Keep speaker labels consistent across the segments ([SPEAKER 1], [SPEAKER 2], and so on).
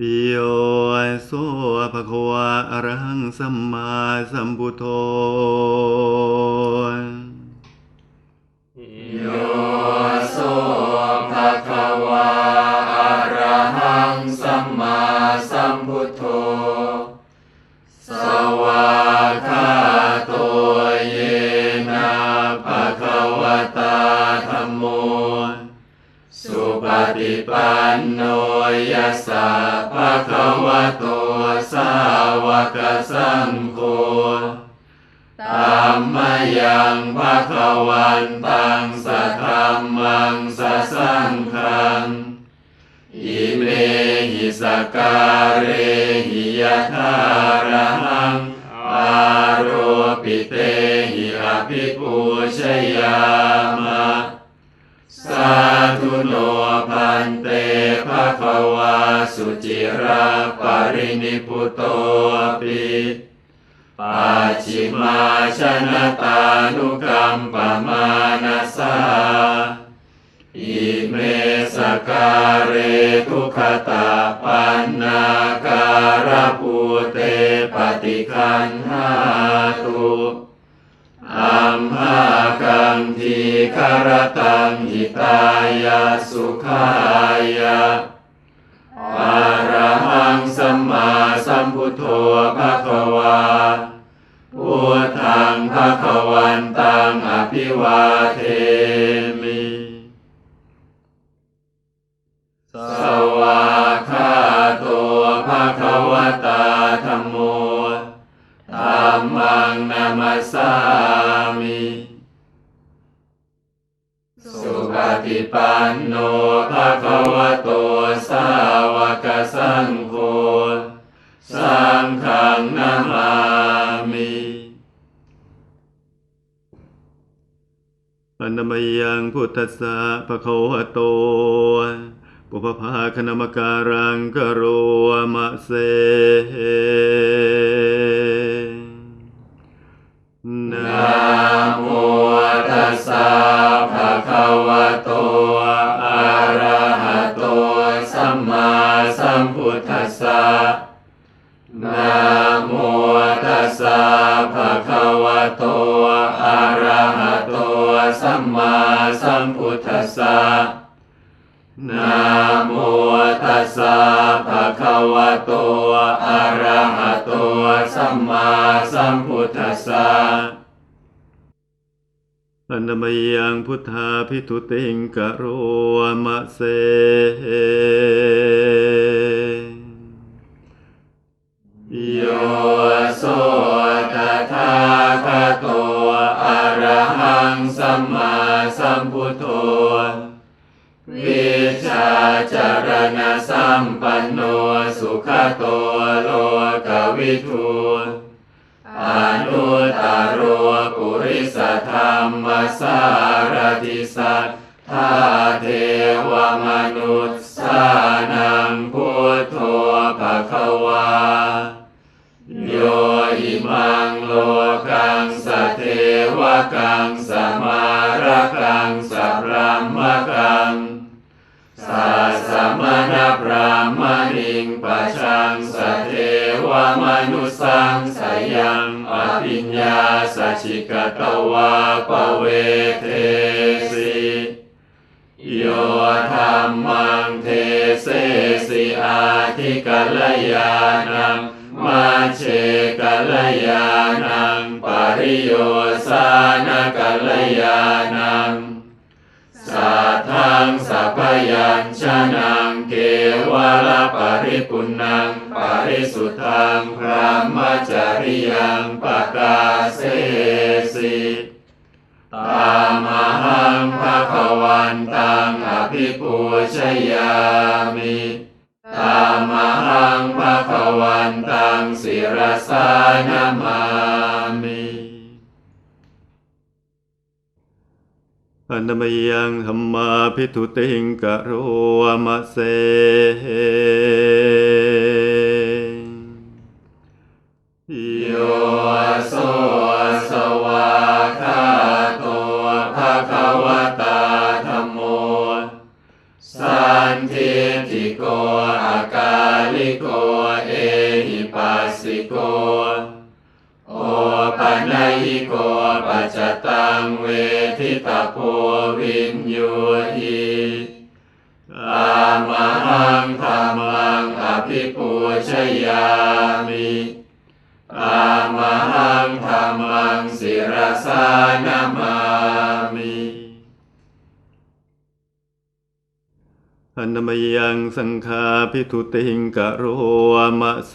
[SPEAKER 1] โยโสภะคะวะอรหังสัมมาสัมพุทโธ
[SPEAKER 2] โยโสภะคะวะอะระหังสัมมาสัมพุทโธ สวากาโตเยนะภะคะวะตา ฏิปันโนยัสสะภะคะวะโตสาวกสังโฆธัมมยังภะคะวันตังสัทธัมมังสัสสังฆังอิเมหิสการเรหิยะทาระหัง สุจิราปรินิพุโตปิปัจฉิมาชนะตานุกัมปมานาสาอิเมสการเรทุขตาปันนาการปูเตปฏิคันหาตุอัมหากังทีคารตังหิตายาสุขายาอะะคะวันตังอภิวาเทมิสวากขาโตภะคะวตาธัมโมธัมมังนามัสสามิสุปฏิปันโนภะคะวะโตสาวกสังฆ
[SPEAKER 1] อนนมยังพุทธัสสะภะคะวะโต ปุพพาคณมการังกโรมะเส
[SPEAKER 2] สัมพุทธัสสะนะโมตัสสะภะคะวะโต อะระหะโต สัมมาสัมพุทธัสสะอั
[SPEAKER 1] นนมยังพุทธาพิทุติงกโรมะเส
[SPEAKER 2] วิชาจารณสัมปันโนสุขโตโลกวิทูอนุตตรโรปุริสธรรมสารติสัทธาเทวมนุษย์สานังพุทโธภะคะวา โยอิมังโลกังสเทวกังสมารกังสะพรามกังะมณพรามณิงปะชังสเทวมนุสังสยังอภิญญาสชิกตวาปเวเทสิโยธรรมังเทเสสิอาทิกัลยานังมาเชกัลยานังปริโยสานกัลยานัง ยัญชนะเกวลปริปุณังปริสุทธังพระมจริยังปกาเสสิตามหังภะคะวันตังอภิปูชยามิตามหังภะคะวันตังศิรสานามามิ
[SPEAKER 1] อนนมยังธรรมาพิทุติงกโรมะเส
[SPEAKER 2] โยโสสวาคาโตภะคะวะตาธัมโมสันทิติโกอากาลิโก โกปัจจตังเวทิตาโพวินโยหิอามหังธรรมังอภิปูชยามิอามหังธรรมังศิรสานามามิ
[SPEAKER 1] อนามยังสังฆาพิทุติงกะโรมะเส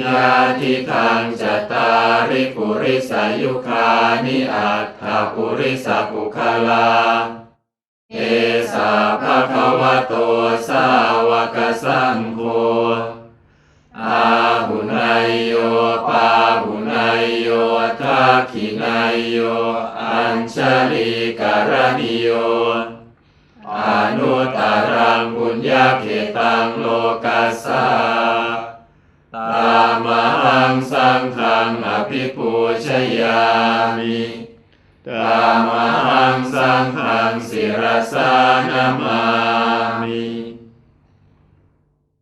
[SPEAKER 2] ยาทิทังจตาริปุริสายุคานิอัตถปุริสปุคลา เอสาภะคะวะโตสาวกสังโฆอาหุนายโยปาหุนายโยทักขิ มังสังฆังอภิปูชยามิตามังสังฆังศิรสานามามิ